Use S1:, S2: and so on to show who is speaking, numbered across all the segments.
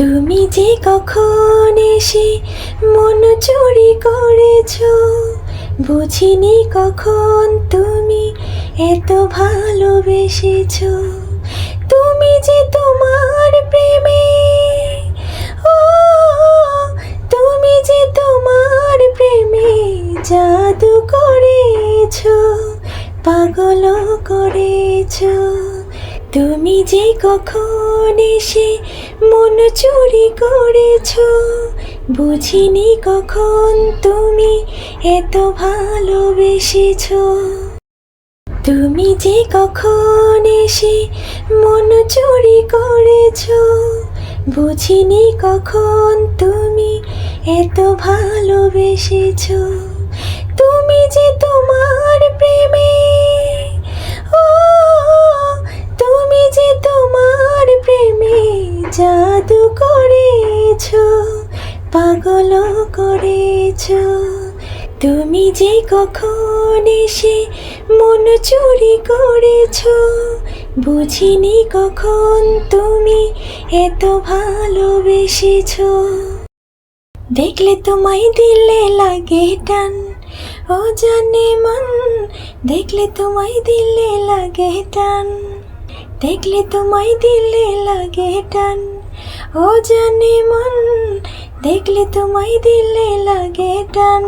S1: তুমি যে কখন এসে মন চুরি করেছ, বুঝিনি কখন তুমি এত ভালোবেসেছ। তুমি যে তোমার প্রেমে, ও, তুমি যে তোমার প্রেমে জাদু করেছ পাগল করেছ। তুমি যে কখন এসে মন চুরি করেছ, বুঝিনি কখন তুমি এত ভালোবেসেছ। তুমি যে কখন এসে মন চুরি করেছ, বুঝিনি কখন তুমি এত ভালোবেসেছ। তুমি যে তোমার জাদু করেছ পাগল করেছ। তুমি যে কখন এসে মন চুরি করেছ, বুঝিনি কখন তুমি এত ভালোবেসেছ। দেখলে তোমায় দিলে লাগে টান ও জানে মন, দেখলে তোমায় দিলে লাগে টান। দেখলে তোমায় দিলে লাগে টান। ও জানে মন, দেখলে তোমায় দিলে লাগে টান।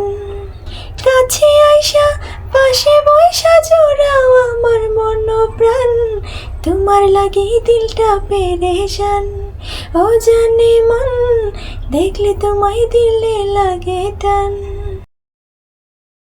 S1: কাছে আইসা, পাশে বৈশা জোড়াও আমার মন প্রাণ তোমার লাগে দিলটা পেরেশান। ও জানে মন, দেখলে তোমায় দিলে লাগে টান।